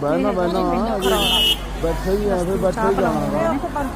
बैठना बैठना बैठे ही है फिर बैठे ही जाना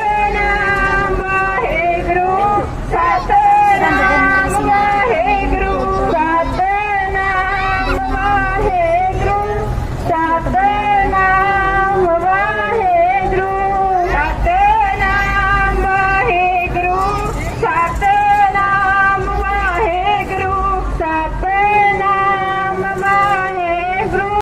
सकदा